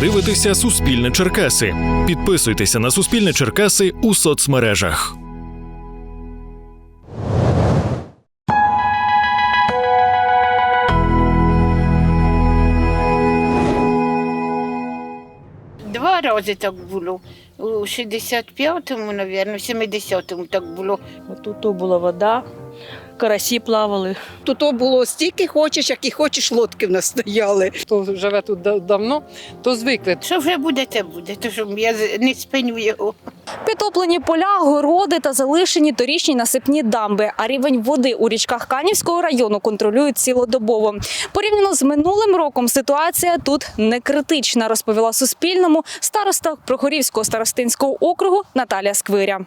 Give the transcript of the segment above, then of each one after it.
дивитеся Суспільне Черкаси. Підписуйтеся на Суспільне Черкаси у соцмережах. Два рази так було. У 65-му, мабуть, в 70-му так було. Тут була вода, карасі плавали. Тут то було стільки хочеш, як і хочеш, лодки в нас стояли. хто живе тут да- давно, то звикли. Що вже буде, те буде, то що я не спиню його. Підтоплені поля, городи та залишені торічні насипні дамби. А рівень води у річках Канівського району контролюють цілодобово. Порівняно з минулим роком ситуація тут не критична, розповіла Суспільному староста Прохорівського старостинського округу Наталія Сквиря.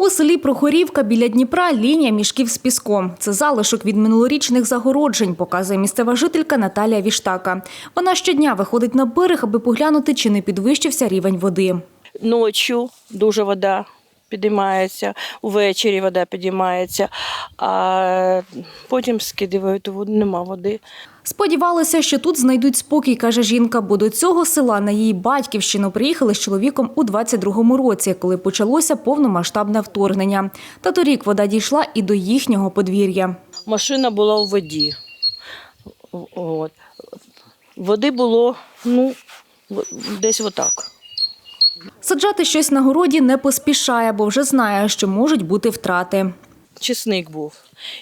У селі Прохорівка біля Дніпра лінія мішків з піском. Це залишок від минулорічних загороджень, показує місцева жителька Наталія Віштака. Вона щодня виходить на берег, аби поглянути, чи не підвищився рівень води. Ночі дуже вода підіймається, увечері вода підіймається, а потім скидують воду, нема води. Сподівалися, що тут знайдуть спокій, каже жінка, бо до цього села на її батьківщину приїхали з чоловіком у 22-му році, коли почалося повномасштабне вторгнення. Та торік вода дійшла і до їхнього подвір'я. Машина була у воді. От. Води було ну, десь отак. Саджати щось на городі не поспішає, бо вже знає, що можуть бути втрати. Чесник був.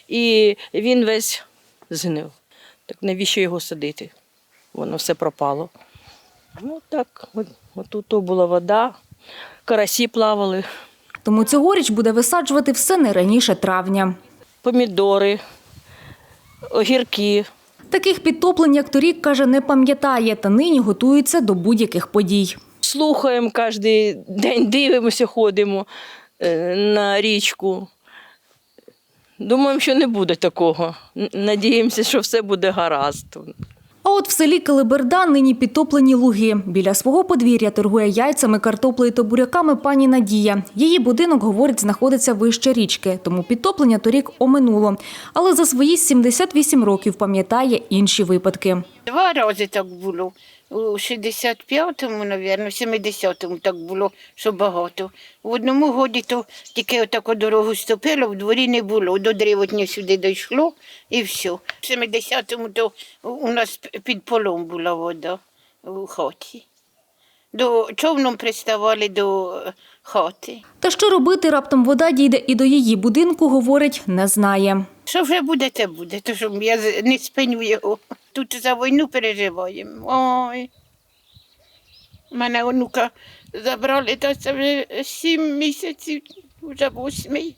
І він весь згнив. Так навіщо його садити? Воно все пропало. Ну так, от, отут то була вода, карасі плавали, Тому цьогоріч буде висаджувати все не раніше травня. помідори, огірки. Таких підтоплень, як торік, каже, не пам'ятає, та нині готується до будь-яких подій. Слухаємо кожен день, дивимося, ходимо е, на річку. Думаємо, що не буде такого. Надіємося, що все буде гаразд. А от в селі Калиберда нині підтоплені луги. Біля свого подвір'я торгує яйцями, картоплею та буряками пані Надія. Її будинок, говорить, знаходиться вище річки, тому підтоплення торік оминуло. Але за свої 78 років пам'ятає інші випадки. Два рази так було. У 65-му, мабуть, в 70-му так було, що багато. В одному годі то тільки отаку дорогу ступило, в дворі не було. До дрівотні сюди дійшло і все. В 70-му то у нас під полом була вода у хаті. До човном приставали до е, хати. Та що робити, раптом вода дійде і до її будинку, говорить, не знає. Що вже буде, те буде, то що я не спиню його. Тут за війну переживаємо. Ой. Мене онука забрали, та це вже сім місяців, вже восьмий.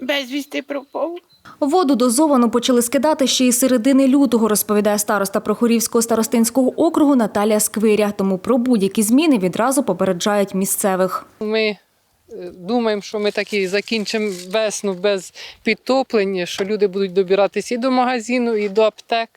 Безвісти пропав. Воду дозовано почали скидати ще із середини лютого, розповідає староста Прохорівського старостинського округу Наталія Сквиря. Тому про будь-які зміни відразу попереджають місцевих. Ми думаємо, що ми таки закінчимо весну без підтоплення, що люди будуть добиратися і до магазину, і до аптек,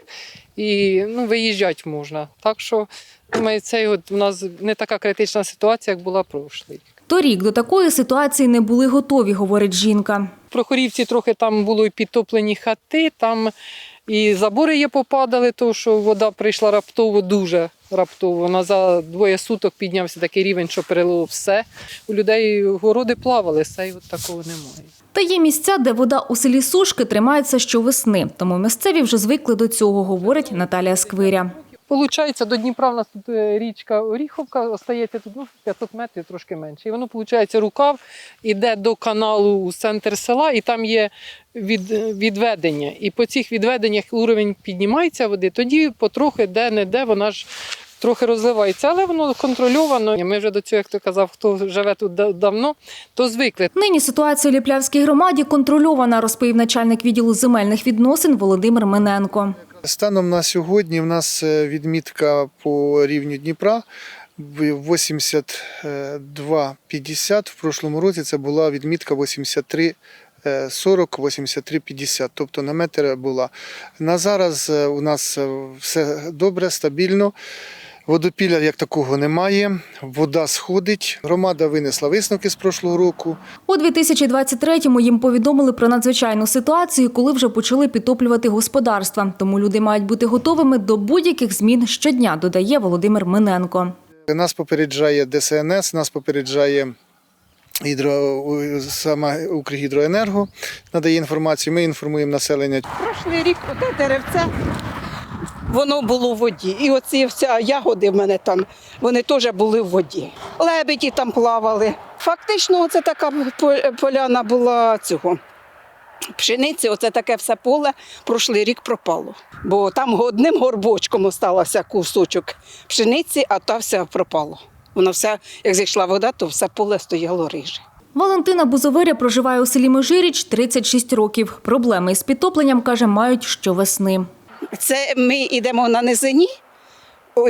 і ну, виїжджати можна. Так що, думаю, цей от у нас не така критична ситуація, як була прошлий. Торік до такої ситуації не були готові, говорить жінка. В Прохорівці трохи там було і підтоплені хати, там і забори є попадали, тому що вода прийшла раптово, дуже раптово. Вона за двоє суток піднявся такий рівень, що перелило все. У людей городи плавали, все і от такого немає. Та є місця, де вода у селі Сушки тримається щовесни. Тому місцеві вже звикли до цього, говорить Наталія Сквиря. Получається, до Дніпра в нас тут е, річка Оріховка, остається тут ну, 500 метрів, трошки менше. І воно, виходить, рукав іде до каналу у центр села, і там є від, відведення. І по цих відведеннях уровень піднімається води, тоді потрохи де-не-де вона ж трохи розливається, але воно контрольовано. Ми вже до цього, як ти казав, хто живе тут давно, то звикли. Нині ситуація у Ліплявській громаді контрольована, розповів начальник відділу земельних відносин Володимир Миненко. Станом на сьогодні в нас е, відмітка по рівню Дніпра 82,50. В прошлому році це була відмітка 83. е, 40 83 50, тобто на метр була. На зараз е, у нас е, все добре, стабільно. Водопілля як такого немає. Вода сходить. Громада винесла висновки з прошлого року. У 2023-му їм повідомили про надзвичайну ситуацію, коли вже почали підтоплювати господарства. Тому люди мають бути готовими до будь-яких змін щодня, додає Володимир Миненко. Нас попереджає ДСНС, нас попереджає гідро, сама Укргідроенерго, надає інформацію. Ми інформуємо населення. Прошлий рік оте деревце, воно було в воді. І оці вся ягоди в мене там, вони теж були в воді. Лебеді там плавали. Фактично, це така по- поляна була цього. Пшениці, оце таке все поле прошлий рік пропало. Бо там одним горбочком оставався кусочок пшениці, а та вся пропала. Вона вся, як зійшла вода, то все поле стояло риже. Валентина Бузовиря проживає у селі Межиріч 36 років. Проблеми із підтопленням, каже, мають щовесни. Це ми йдемо на низині,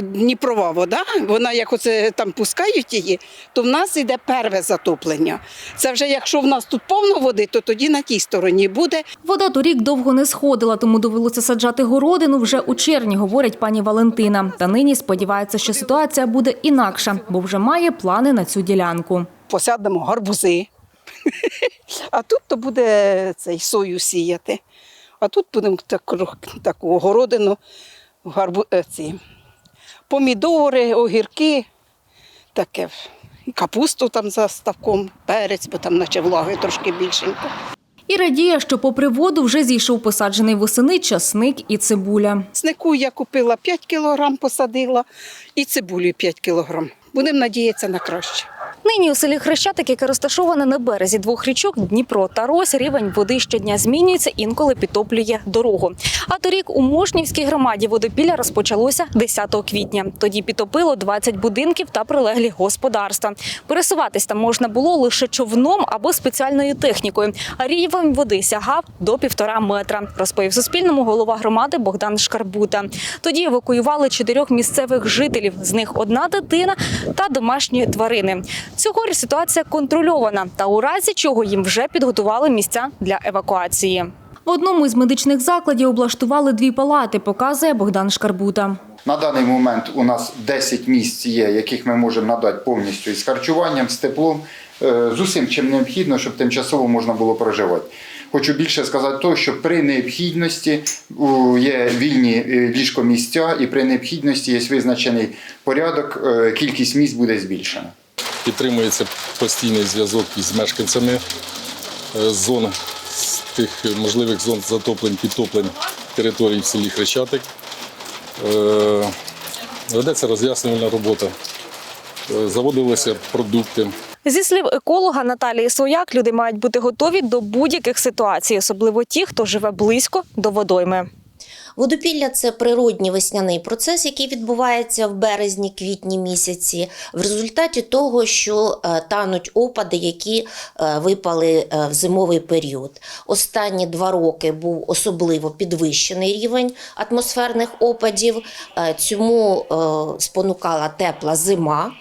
Дніпрова вода, вона як оце там пускають її, то в нас йде перве затоплення. Це вже якщо в нас тут повно води, то тоді на тій стороні буде. Вода торік довго не сходила, тому довелося саджати городину вже у червні, говорить пані Валентина. Та нині сподівається, що ситуація буде інакша, бо вже має плани на цю ділянку. Посадимо гарбузи. А тут то буде цей сою сіяти. А тут будемо таку, таку огородину, гарбу, е, ці, помідори, огірки, таке. Капусту там за ставком, перець, бо там наче влаги трошки більшенько. І радіє, що попри воду вже зійшов посаджений восени часник і цибуля. Снику я купила 5 кілограм, посадила і цибулю 5 кілограм. Будемо надіятися на краще. Нині у селі Хрещатик, яке розташоване на березі двох річок Дніпро та Рось, рівень води щодня змінюється, інколи підтоплює дорогу. А торік у Мошнівській громаді водопілля розпочалося 10 квітня. Тоді підтопило 20 будинків та прилеглі господарства. Пересуватись там можна було лише човном або спеціальною технікою. А рівень води сягав до півтора метра, розповів Суспільному голова громади Богдан Шкарбута. Тоді евакуювали чотирьох місцевих жителів. З них одна дитина та домашні тварини. Цьогоріч ситуація контрольована, та у разі чого їм вже підготували місця для евакуації. В одному із медичних закладів облаштували дві палати, показує Богдан Шкарбута. На даний момент у нас 10 місць є, яких ми можемо надати повністю із харчуванням, з теплом, е, з усім, чим необхідно, щоб тимчасово можна було проживати. Хочу більше сказати того, що при необхідності є вільні е, ліжкомісця, і при необхідності є визначений порядок, е, кількість місць буде збільшена. Підтримується постійний зв'язок із мешканцями е, зон з тих можливих зон затоплень, підтоплень територій в селі Хрещатик. Е, Ведеться роз'яснювальна робота. Е, Заводилися продукти. Зі слів еколога Наталії Свояк, люди мають бути готові до будь-яких ситуацій, особливо ті, хто живе близько до водойми. Водопілля це природній весняний процес, який відбувається в березні-квітні місяці, в результаті того, що е, тануть опади, які е, випали е, в зимовий період. Останні два роки був особливо підвищений рівень атмосферних опадів. Цьому спонукала тепла зима.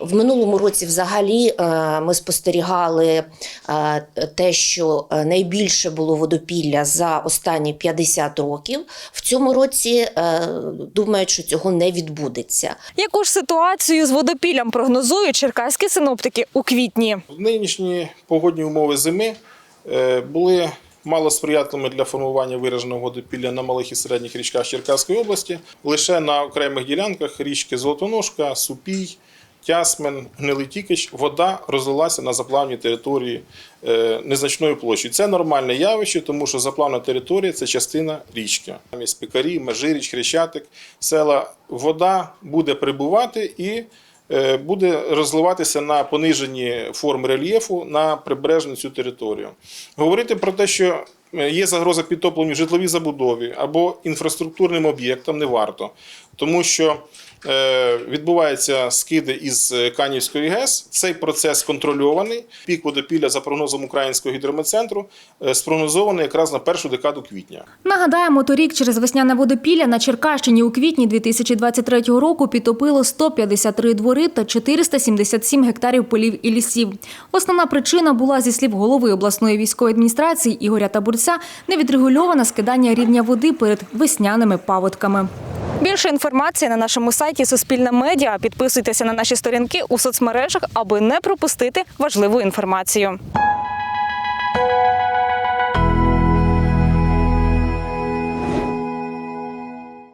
В минулому році, взагалі, ми спостерігали те, що найбільше було водопілля за останні 50 років. В цьому році е, думають, що цього не відбудеться. Яку ж ситуацію з водопіллям прогнозують черкаські синоптики у квітні? Нинішні погодні умови зими е, були мало сприятливими для формування вираженого водопілля на малих і середніх річках Черкаської області. Лише на окремих ділянках річки Золотоножка, Супій, Тясмен, Гнилий Тікич вода розлилася на заплавній території е, незначною площею. Це нормальне явище, тому що заплавна територія це частина річки. Там є Спікарі, Межиріч, Хрещатик, села. Вода буде прибувати і е, буде розливатися на понижені форми рельєфу на прибережну цю територію. Говорити про те, що е, є загроза підтопленню житловій забудові або інфраструктурним об'єктам не варто, тому що відбуваються скиди із е, Канівської ГЕС. Цей процес контрольований. Пік водопілля за прогнозом Українського гідрометцентру е, спрогнозований якраз на першу декаду квітня. Нагадаємо, торік через весняне водопілля на Черкащині у квітні 2023 року підтопило 153 двори та 477 гектарів полів і лісів. Основна причина була, зі слів голови обласної військової адміністрації Ігоря Табурця, невідрегульоване скидання рівня води перед весняними паводками. Більше інформації на нашому сайті Суспільна медіа. Підписуйтеся на наші сторінки у соцмережах, аби не пропустити важливу інформацію.